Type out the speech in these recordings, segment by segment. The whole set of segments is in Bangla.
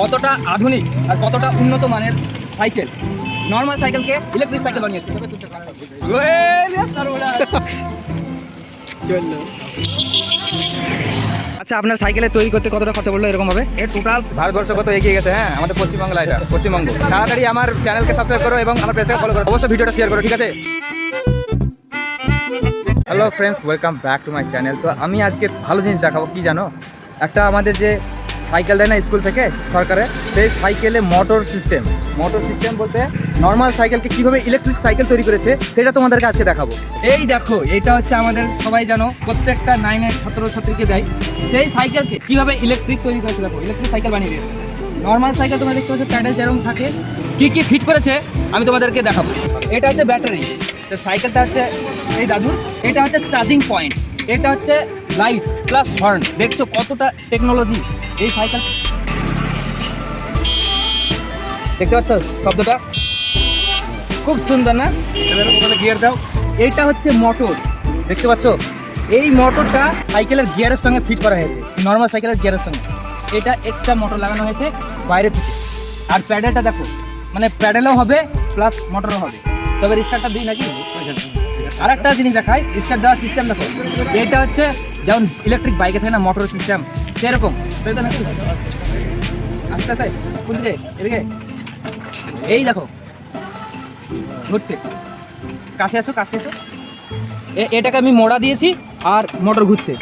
কতটা আধুনিক আর কতটা উন্নত মানের সাইকেল? নর্মাল সাইকেলকে ইলেকট্রিক সাইকেল বানিয়েছে। আচ্ছা আপনার সাইকেলে তৈরি করতে কতটা খরচা পড়ল এরকম ভাবে? এর টোটাল ভারতবর্ষ কত এগিয়ে গেছে হ্যাঁ? আমাদের পশ্চিমবাংলা এটা পশ্চিমবঙ্গ। তাড়াতাড়ি আমার চ্যানেলকে সাবস্ক্রাইব করো এবং আমার পেজটাকে ফলো করো। অবশ্যই ভিডিওটা শেয়ার করো ঠিক আছে? Hello friends welcome back to my channel তো আমি আজকে ভালো জিনিস দেখাবো কি জানো? একটা আমাদের যে সাইকেল দেয় না স্কুল থেকে সরকারে। সেই সাইকেলে মোটর সিস্টেম মোটর সিস্টেম বলতে নর্মাল সাইকেলকে কীভাবে ইলেকট্রিক সাইকেল তৈরি করেছে, সেটা তোমাদেরকে আজকে দেখাবো। এই দেখো, এটা হচ্ছে আমাদের সবাই জানো, প্রত্যেকটা নাইনের ছাত্রছাত্রীকে দেয়। সেই সাইকেলকে কীভাবে ইলেকট্রিক তৈরি করেছে দেখো ইলেকট্রিক সাইকেল বানিয়ে দিয়েছে। নর্মাল সাইকেল তোমরা দেখতে পাচ্ছ প্যাডেল যেরকম থাকে, কি কি ফিট করেছে, আমি তোমাদেরকে দেখাবো। এটা হচ্ছে ব্যাটারি তো সাইকেলটা হচ্ছে, এই দাদুর, এটা হচ্ছে চার্জিং পয়েন্ট এটা হচ্ছে লাইট প্লাস হর্ন দেখছ কতটা টেকনোলজি এই সাইকেল। দেখতে পাচ্ছ শব্দটা? খুব সুন্দর না? গিয়ার দাও। এইটা হচ্ছে মোটর দেখতে পাচ্ছ? এই মোটরটা সাইকেলের গিয়ারের সঙ্গে ফিট করা হয়েছে। নর্মাল সাইকেলের গিয়ারের সঙ্গে। এটা এক্সট্রা মোটর লাগানো হয়েছে বাইরে থেকে। আর প্যাডেলটা দেখো মানে প্যাডেলও হবে প্লাস মোটরও হবে। তবে স্টার্টটা দিই নাকি? আর একটা জিনিস দেখাই স্টার্ট দেওয়ার সিস্টেম দেখো। এটা হচ্ছে যেমন ইলেকট্রিক বাইকে থাকে না মোটর সিস্টেম সেরকম। আস্তে আস্তে কোন দিকে এদিকে এই দেখো ঘুরছে কাছে আসো কাছে আসো এটাকে আমি মোড়া দিয়েছি আর মোটর ঘুরছে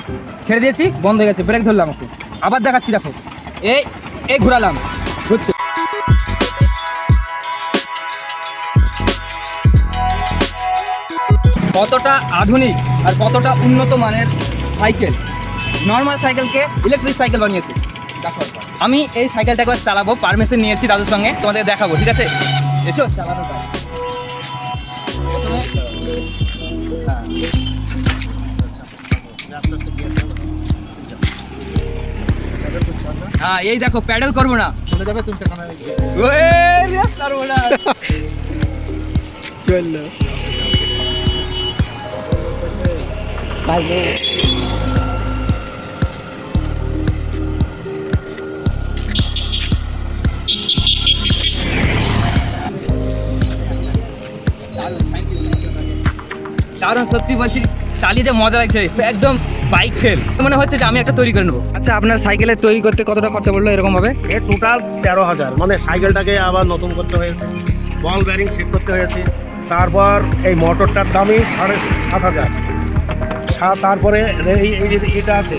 ছেড়ে দিয়েছি বন্ধ হয়ে গেছে ব্রেক ধরলাম ওকে আবার দেখাচ্ছি দেখো এই এই ঘুরালাম ঘুরছে কতটা আধুনিক আর কতটা উন্নত মানের সাইকেল? নর্মাল সাইকেলকে ইলেকট্রিক সাইকেল বানিয়েছে। আমি এই সাইকেলটা একবার চালাবো পারমিশন নিয়েছি দাদুর সঙ্গে তোমাদের দেখাবো ঠিক আছে? এসো। চালানো হ্যাঁ এই দেখো প্যাডেল করব না। চলে যাবে তুমি ওয়ে, কারণ সত্যি বলছি চালিয়ে যে মজা লাগছে একদম বাইক ফেল মনে হচ্ছে যে আমি একটা তৈরি করে নেব। আচ্ছা আপনার সাইকেলে তৈরি করতে কতটা খরচা পড়ল এরকম ভাবে এর টোটাল তেরো হাজার। মানে সাইকেলটাকে আবার নতুন করতে হয়েছে বল ব্যারিং সেট করতে হয়েছে। তারপর এই মোটরটার দামই সাড়ে সাত হাজার। সাত তারপরে এই এই যে এটা আছে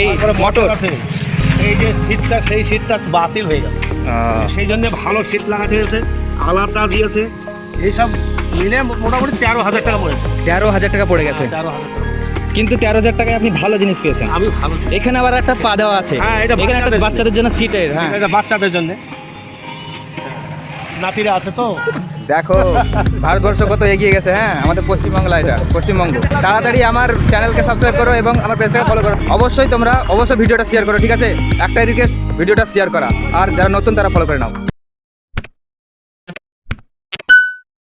এই মোটর আছে। এই যে সিটটা সেই সিটটা বাতিল হয়ে গেল। সেই জন্য ভালো সিট লাগাতে হয়েছে আলাটা দিয়েছে। এইসব মিলে মোটামুটি তেরো হাজার টাকা পড়েছে। তেরো হাজার টাকা পড়ে গেছে। তেরো হাজার টাকা কিন্তু তেরো হাজার টাকায় আপনি ভালো জিনিস পেয়েছেন। আমি ভালো এখানে আবার একটা পা দেওয়া আছে। হ্যাঁ, এটা এখানে একটা বাচ্চাদের জন্য সিটের হ্যাঁ। এটা বাচ্চাদের জন্য। নাতিরা আছে তো। দেখো ভারতবর্ষ কত এগিয়ে গেছে হ্যাঁ? আমাদের পশ্চিমবাংলা এটা পশ্চিমবঙ্গ। তাড়াতাড়ি আমার চ্যানেলকে সাবস্ক্রাইব করো এবং আমার পেজটাকে ফলো করো। অবশ্যই তোমরা অবশ্যই ভিডিওটা শেয়ার করো ঠিক আছে? একটাই রিকোয়েস্ট ভিডিওটা শেয়ার করা। আর যারা নতুন তারা ফলো করে নাও।